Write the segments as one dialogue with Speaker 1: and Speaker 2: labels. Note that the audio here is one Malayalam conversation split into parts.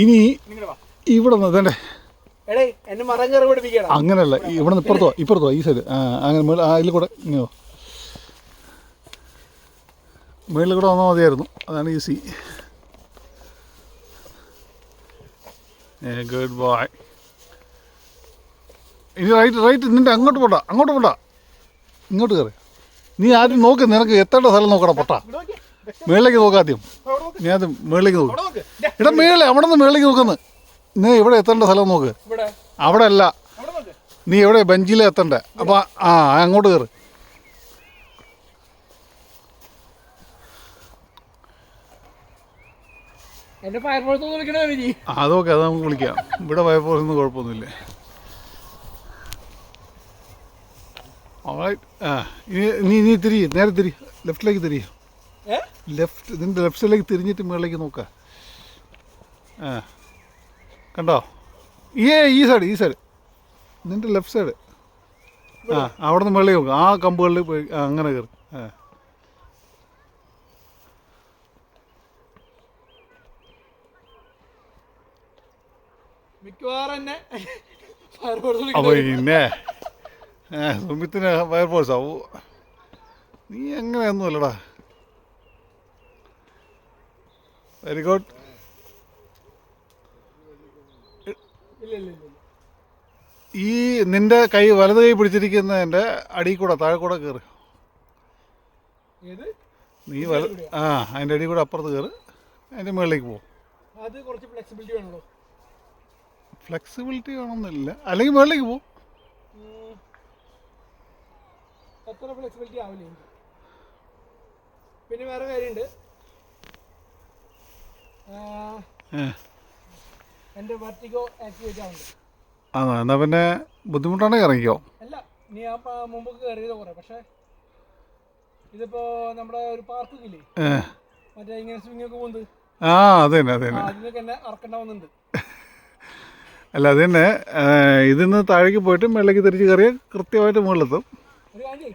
Speaker 1: ഇനി ഇവിടെ നിന്ന് തന്നെ. ഈ ഇവിടെ നിന്ന് ഇപ്പുറത്തോ ഇപ്പുറത്തോ ഈ സൈഡ് അങ്ങനെ അതിൽ കൂടെ ഇങ്ങനെയോ മേളിൽ കൂടെ വന്നാൽ മതിയായിരുന്നു. അതാണ് ഈസി ഗുഡ് ബൈ ഇനി റൈറ്റ് റൈറ്റ് നിന്റെ അങ്ങോട്ട് പോട്ടാ അങ്ങോട്ട് പോട്ടാ. ഇങ്ങോട്ട് കയറി നീ ആദ്യം നോക്ക് നിനക്ക് എത്തേണ്ട സ്ഥലം നോക്കടാ പൊട്ട. മേളിലേക്ക് നോക്കാദ്യം ഞാൻ ആദ്യം മേളിലേക്ക് നോക്കും. ഇട മേളിൽ അവിടെ നിന്ന് മേളിലേക്ക് നോക്കുന്നു നീ ഇവിടെ എത്തേണ്ട സ്ഥലം നോക്ക്. അവിടെ അല്ല
Speaker 2: നോക്ക്.
Speaker 1: നീ എവിടെ? ബെഞ്ചിലെ എത്തണ്ടേ. അപ്പൊ ആ അങ്ങോട്ട് കയറി
Speaker 2: ഫയർഫോഴ്സ്
Speaker 1: അതൊക്കെ അത് നമുക്ക് വിളിക്കാം. ഇവിടെ പോയപ്പോഴൊന്നും കുഴപ്പമൊന്നുമില്ല. ആ ഇനി നീ തിരി നേരെ തിരി ലെഫ്റ്റിലേക്ക് തിരി
Speaker 2: ഏ
Speaker 1: ലെഫ്റ്റ് ഇതിന്റെ ലെഫ്റ്റ് സൈഡിലേക്ക് തിരിഞ്ഞിട്ട് മുകളിലേക്ക് നോക്കുക ആ. കണ്ടോ? ഈ ഈ സൈഡ് ഈ സൈഡ് നിന്റെ ലെഫ്റ്റ് സൈഡ് ആ അവിടെ നിന്ന് മുകളിലേക്ക് നോക്കുക ആ കമ്പുകളിൽ പോയി അങ്ങനെ കയറി. ആ.
Speaker 2: മിക്കവാറും
Speaker 1: അപ്പോൾ പിന്നെ സുമിത്തിന് ആവൂ നീ അങ്ങനെയൊന്നുമല്ലടാ വെരി ഗുഡ് ഈ നിന്റെ കൈ വലത് കൈ പിടിച്ചിരിക്കുന്നതിന്റെ അടി കൂടെ താഴെ കൂടെ കയറി നീ വല ആ അതിന്റെ അടി കൂടെ അപ്പുറത്ത് കയറി അതിന്റെ മുകളിലേക്ക് പോകും
Speaker 2: ഫ്ലെക്സിബിലിറ്റി
Speaker 1: വേണമെന്നില്ല. അല്ലെങ്കിൽ മുകളിലേക്ക് പോകും
Speaker 2: എത്ര ഫ്ലെക്സിബിലിറ്റി ആവില്ല പിന്നെ വേറെ കാര്യമുണ്ട്. എന്റെ വർട്ടിഗോ ആക്ടിവേറ്റ് ആവുന്നുണ്ട്.
Speaker 1: ആ എന്നാൽ പിന്നെ ബുദ്ധിമുട്ടാണെങ്കിൽ ഇറങ്ങിക്കോ.
Speaker 2: അല്ല നീ ആ മുമ്പ് കയറിയത് കുറേ പക്ഷേ ഇതിപ്പോ നമ്മുടെ ഒരു പാർക്ക് ഇല്ലേ? മറ്റേ ഇങ്ങനെ സ്വിങ് ഒക്കെ പോകുന്നത്
Speaker 1: ആ അത് തന്നെ അത് തന്നെ.
Speaker 2: അതിനൊക്കെ എന്നെ അറക്കേണ്ട
Speaker 1: അല്ല അത് തന്നെ. ഇതിന്ന് താഴേക്ക് പോയിട്ട് മേളിലേക്ക് തിരിച്ച് കയറിയാൽ കൃത്യമായിട്ട് മുകളിലെത്തും.
Speaker 2: ഒരു കാര്യം.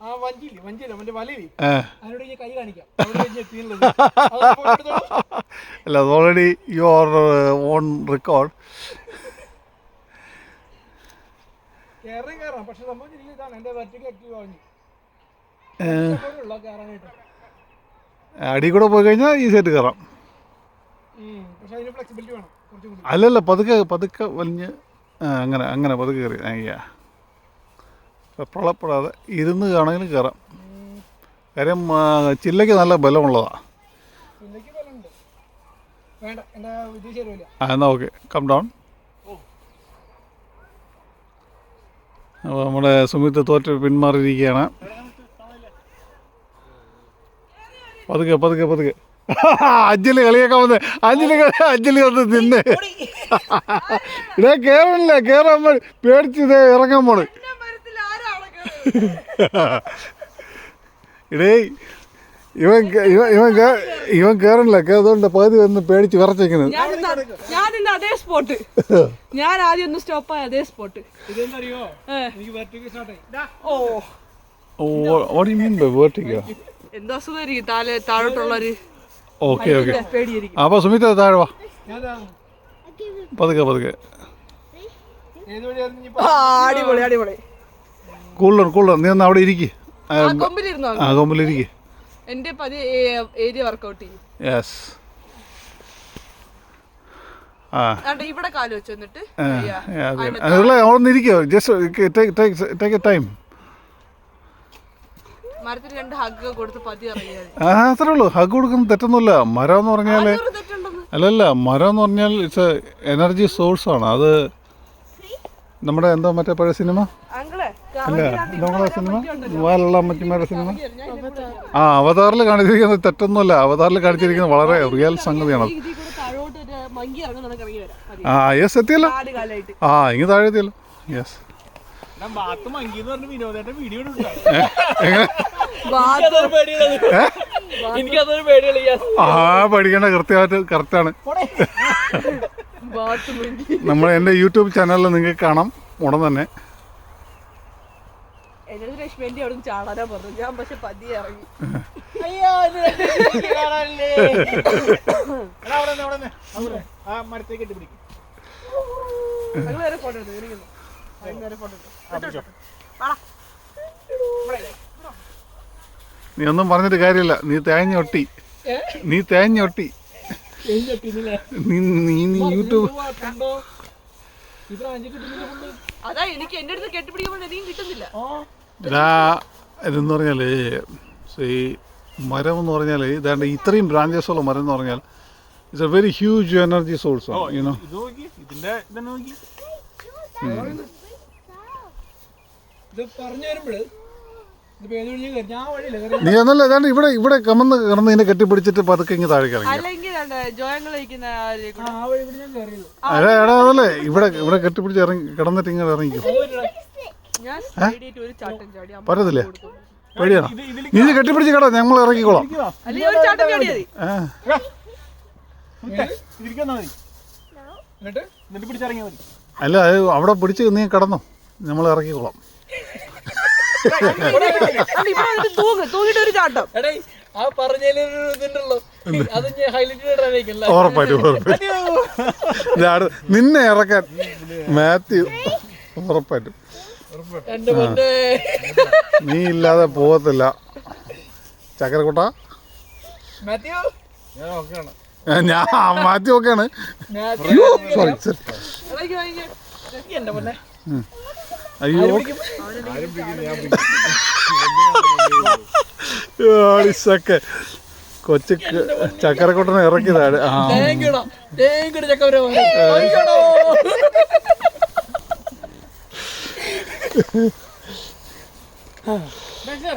Speaker 2: ആ വഞ്ചിയില്ലേ വഞ്ചിയില്ല മറ്റേ വലയില്ലേ?
Speaker 1: ഏ
Speaker 2: അതിനോട് ഞാൻ കൈ കാണിക്കാം.
Speaker 1: അല്ല അത് ഓൾറെഡി യുവർ ഓൺ റെക്കോർഡ്
Speaker 2: കയറി കയറാം പക്ഷെ സംഭവം ഇതാണ്. എന്റെ ആക്റ്റീവ് കയറാനായിട്ട്
Speaker 1: അടി കൂടെ പോയി കഴിഞ്ഞാൽ സൈറ്റ് കയറാം
Speaker 2: പക്ഷെ അതിന് ഫ്ലെക്സിബിലിറ്റി വേണം
Speaker 1: അല്ലല്ല പതുക്കെ പതുക്കെ വലിഞ്ഞ് അങ്ങനെ അങ്ങനെ പതുക്കെ കയറി അയ്യാ വെപ്രളപ്പെടാതെ ഇരുന്ന് കാണെങ്കിൽ കയറാം. കാര്യം ചില്ലയ്ക്ക് നല്ല ബലമുള്ളതാണ്
Speaker 2: ഇത്
Speaker 1: ആ എന്നാൽ ഓക്കെ. കം ഡൗൺ അപ്പോൾ നമ്മുടെ സുമിത്ത് തോറ്റ് പിന്മാറിയിരിക്കുകയാണ്. പതുക്കെ പതുക്കെ പതുക്കെ. അഞ്ജലി കളിയൊക്കെ വന്ന് അഞ്ജലി കളി അഞ്ജലി വന്ന് നിന്ന്. ഇടേ കയറില്ല കയറാൻ പേടിച്ചിതേ പേടിച്ച് ഇതേ ഇറങ്ങാൻ പോണ്. ഇടേ ഇവൻ ഇവൻ ഇവൻ കേറണില്ല. ഇവൻ കയറില്ല അതുകൊണ്ട് പകുതി വന്ന് പേടിച്ച് വിറച്ചിരിക്കുന്നത്
Speaker 3: ഞാൻ ഇന്ന് ഞാൻ ഇന്ന് അതേ സ്പോട്ട്. ഞാൻ ആദ്യം ഒന്ന് സ്റ്റോപ്പ് ആയ അതേ spot. Oh.
Speaker 1: What you mean by vertigo
Speaker 3: എന്തോ അസുഖമായിരിക്കും. താഴെ താഴോട്ടുള്ളൊരു
Speaker 1: ഓക്കെ ഓക്കെ.
Speaker 3: പേടിയായിരിക്കും.
Speaker 1: അപ്പോൾ സുമിത താഴെ വാ. പതുക്കെ പതുക്കെ.
Speaker 3: അടിപൊളി അടിപൊളി.
Speaker 1: Cooler cooler. നീ ഒന്ന് അവിടെ ഇരിക്ക്.
Speaker 3: ആ
Speaker 1: കൊമ്പിലിരിക്കി.
Speaker 3: എന്റെ പതി ഏരിയ വർക്കൗട്ട് ചെയ്യും.
Speaker 1: യെസ്
Speaker 3: ഇവിടെ കാൽ വെച്ചു എന്നിട്ട്?
Speaker 1: ജസ്റ്റ് ടേക്ക് ടൈം അത്രേ ഉള്ളൂ. ഹഗ് തെറ്റൊന്നുമില്ല. മരം എന്ന് പറഞ്ഞാൽ അല്ലല്ല മരം എന്ന് പറഞ്ഞാൽ ഇറ്റ്സ് എനർജി സോഴ്സാണ് അത് നമ്മുടെ എന്താ മറ്റേ പഴയ സിനിമ? അല്ല? നമ്മളെ സിനിമ? വാലുള്ള അമ്മച്ചിമാരുടെ സിനിമ? ആ അവതാറിൽ കാണിച്ചിരിക്കുന്നത് തെറ്റൊന്നുമല്ല. അവതാറിൽ കാണിച്ചിരിക്കുന്നത് വളരെ റിയൽ സംഗതിയാണ്. ആ യെസ് എത്തിയല്ലോ. ആ ഇങ്ങ് താഴെ എത്തിയല്ലോ. യെസ് ആ പഠിക്കേണ്ട കൃത്യമായിട്ട് കറക്റ്റാണ് നമ്മൾ എന്റെ യൂട്യൂബ് ചാനലിൽ നിങ്ങൾക്ക് കാണാം. ഉടൻ തന്നെ.
Speaker 3: എന്നോട് രശ്മിന്റെ അവിടെ ചാടാനാ പറഞ്ഞു ഞാൻ പക്ഷെ പതി ഇറങ്ങി.
Speaker 2: അയ്യോ കാണാനല്ലേ. ആ മരത്തേക്ക്
Speaker 3: ഞങ്ങൾ വരെ ഫോട്ടോ എടുത്തു? ഫോട്ടോ എടുത്തു?
Speaker 1: നീ ഒന്നും പറഞ്ഞിട്ട് കാര്യമില്ല. നീ തേഞ്ഞൊട്ടി നീ തേഞ്ഞൊട്ടി ഒട്ടി. നീ നീ യൂട്യൂബ്
Speaker 3: അതാ എനിക്ക് എന്റെ അടുത്ത് കെട്ടിപ്പിടിക്കുമ്പോൾ എനിക്കും കിട്ടുന്നില്ല.
Speaker 1: ഇതാ ഇതെന്ന് പറഞ്ഞാൽ ഈ മരം എന്ന് പറഞ്ഞാൽ ഇതാണ്ട് ഇത്രയും ബ്രാഞ്ചസ് ഉള്ള മരം എന്ന് പറഞ്ഞാൽ it's a very huge energy source you know
Speaker 2: ഇത് പറഞ്ഞു വരുമ്പോഴ്
Speaker 1: നീ ഒന്നല്ല ഏതാണ്ട് ഇവിടെ ഇവിടെ കമന്ന് കിടന്ന് ഇതിനെ കെട്ടിപ്പിടിച്ചിട്ട് പതുക്കെ ഇങ്ങ്
Speaker 2: കയറിയത്
Speaker 1: അതെ എടാ അതല്ലേ. ഇവിടെ ഇവിടെ കെട്ടിപ്പിടിച്ച് ഇറങ്ങി കിടന്നിട്ട് ഇങ്ങനെ ഇറങ്ങിക്കും. പറ്റത്തില്ലേ. പേടിയാണോ? നീ കെട്ടിപ്പിടിച്ച് കേട്ടോ ഞങ്ങൾ ഇറങ്ങിക്കോളാം. അല്ല അത് അവിടെ പിടിച്ച് നീ കിടന്നോ. നമ്മൾ ഇറക്കിക്കോളാം
Speaker 3: തൂങ്ങ് തൂങ്ങിട്ട് ഒരു ചാട്ടം
Speaker 2: എടേ ആ അത് ഞാൻ ഹൈലൈറ്റ് ഇടാനായിരിക്കും
Speaker 1: ഉറപ്പായിട്ടും ഉറപ്പായിട്ടും ഇതാണ് നിന്നെ ഇറക്കാൻ. മാത്യു ഉറപ്പായിട്ടും. നീ ഇല്ലാതെ പോകത്തില്ല. ചക്കരക്കുട്ട
Speaker 2: മാത്യു? ഞാൻ
Speaker 1: മാത്യു ഒക്കെയാണ്
Speaker 2: മാത്യു
Speaker 1: സോറി സോറി അയ്യോ. ആടിസൊക്കെ കൊച്ചു ചക്കരക്കൊട്ടനെ ഇറക്കിയതാണ് ആ.